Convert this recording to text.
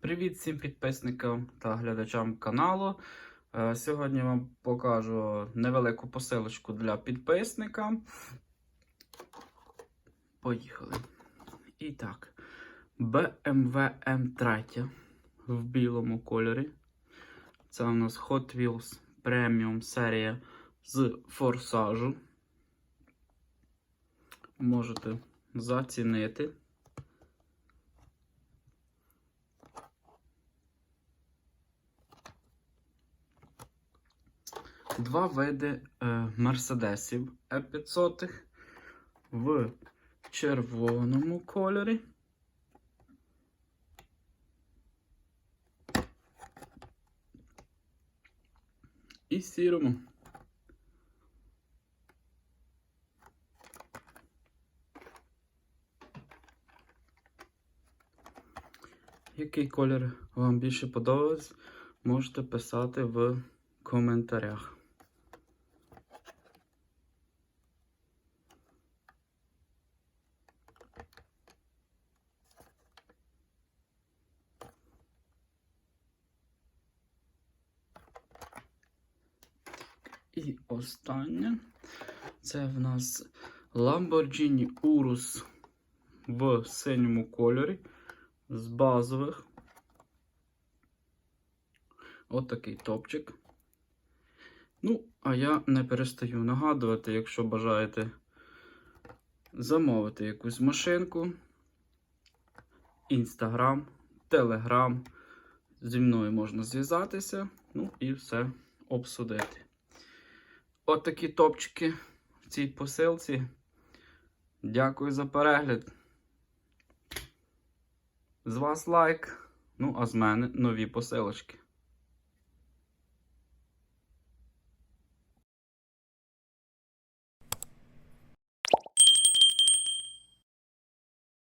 Привіт всім підписникам та глядачам каналу. Е, Сьогодні вам покажу невелику посилочку для підписника. Поїхали. І так, BMW M3 в білому кольорі. Це у нас Hot Wheels Premium серія з форсажу. Можете зацінити. Два види е, мерседесів Е500 в червоному кольорі. І сірому. Який колір вам більше подобається, можете писати в коментарях. І останнє це в нас Lamborghini Urus в синьому кольорі з базових. От такий топчик. Ну, а я не перестаю нагадувати, якщо бажаєте замовити якусь машинку, інстаграм, телеграм. Зі мною можна зв'язатися, ну і все обсудити. От такі топчики в цій посилці. Дякую за перегляд. З вас лайк. Ну, а з мене нові посилочки.